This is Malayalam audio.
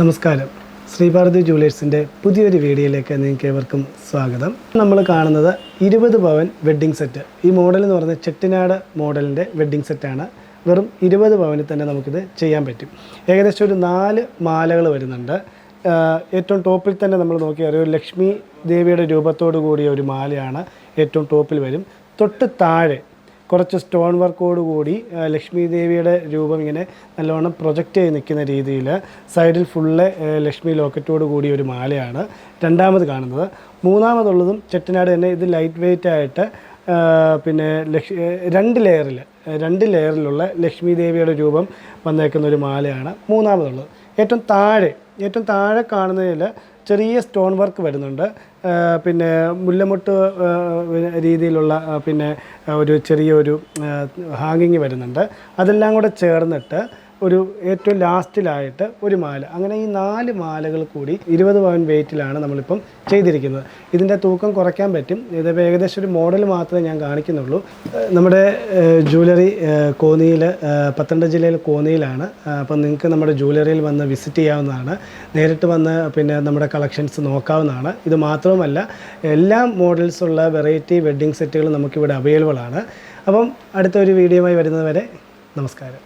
നമസ്കാരം. ശ്രീഭാരതി ജുവലേഴ്സിന്റെ പുതിയൊരു വീഡിയോയിലേക്ക് നിങ്ങൾക്ക് ഏവർക്കും സ്വാഗതം. നമ്മൾ കാണുന്നത് ഇരുപത് പവൻ വെഡ്ഡിംഗ് സെറ്റ്. ഈ മോഡൽ എന്ന് പറയുന്നത് ചെട്ടിനാട് മോഡലിന്റെ വെഡ്ഡിംഗ് സെറ്റാണ് വെറും ഇരുപത് പവനിൽ തന്നെ നമുക്കിത് ചെയ്യാൻ പറ്റും. ഏകദേശം ഒരു നാല് മാലകൾ വരുന്നുണ്ട്. ഏറ്റവും ടോപ്പിൽ തന്നെ നമ്മൾ നോക്കിയാൽ ഒരു ലക്ഷ്മി ദേവിയുടെ രൂപത്തോടു കൂടിയ ഒരു മാലയാണ് ഏറ്റവും ടോപ്പിൽ വരും. തൊട്ട് താഴെ കുറച്ച് സ്റ്റോൺ വർക്കോട് കൂടി ലക്ഷ്മി ദേവിയുടെ രൂപം ഇങ്ങനെ നല്ലവണ്ണം പ്രൊജക്റ്റ് ചെയ്ത് നിൽക്കുന്ന രീതിയിൽ സൈഡിൽ ഫുള്ള് ലക്ഷ്മി ലോക്കറ്റോട് കൂടിയ ഒരു മാലയാണ് രണ്ടാമത് കാണുന്നത്. മൂന്നാമതുള്ളതും ചെട്ടിനാട് തന്നെ ഇത് ലൈറ്റ് വെയിറ്റ് ആയിട്ട് പിന്നെ ലക്ഷ് രണ്ട് ലെയറിൽ രണ്ട് ലെയറിലുള്ള ലക്ഷ്മി ദേവിയുടെ രൂപം വന്നേക്കുന്ന ഒരു മാലയാണ് മൂന്നാമതുള്ളത്. ഏറ്റവും താഴെ ഏറ്റവും താഴെ കാണുന്നതിൽ ചെറിയ സ്റ്റോൺ വർക്ക് വരുന്നുണ്ട്. പിന്നെ മുല്ലമുട്ട് രീതിയിലുള്ള പിന്നെ ഒരു ചെറിയൊരു ഹാങ്ങിങ് വരുന്നുണ്ട്. അതെല്ലാം കൂടെ ചേർന്നിട്ട് ഒരു ഏറ്റവും ലാസ്റ്റിലായിട്ട് ഒരു മാല. അങ്ങനെ ഈ നാല് മാലകൾ കൂടി ഇരുപത് പവൻ വെയിറ്റിലാണ് നമ്മളിപ്പം ചെയ്തിരിക്കുന്നത്. ഇതിന്റെ തൂക്കം കുറയ്ക്കാൻ പറ്റും. ഇതിപ്പോൾ ഏകദേശം ഒരു മോഡൽ മാത്രമേ ഞാൻ കാണിക്കുന്നുള്ളൂ. നമ്മുടെ ജൂവലറി കോന്നിയിൽ പത്തനംതിട്ട ജില്ലയിൽ കോന്നിയിലാണ്. അപ്പം നിങ്ങൾക്ക് നമ്മുടെ ജൂവലറിയിൽ വന്ന് വിസിറ്റ് ചെയ്യാവുന്നതാണ്. നേരിട്ട് വന്ന് പിന്നെ നമ്മുടെ കളക്ഷൻസ് നോക്കാവുന്നതാണ്. ഇത് മാത്രവുമല്ല എല്ലാ മോഡൽസുള്ള വെറൈറ്റി വെഡ്ഡിങ് സെറ്റുകൾ നമുക്കിവിടെ അവൈലബിൾ ആണ് അപ്പം അടുത്ത ഒരു വീഡിയോയുമായി വരുന്നതുവരെ നമസ്കാരം.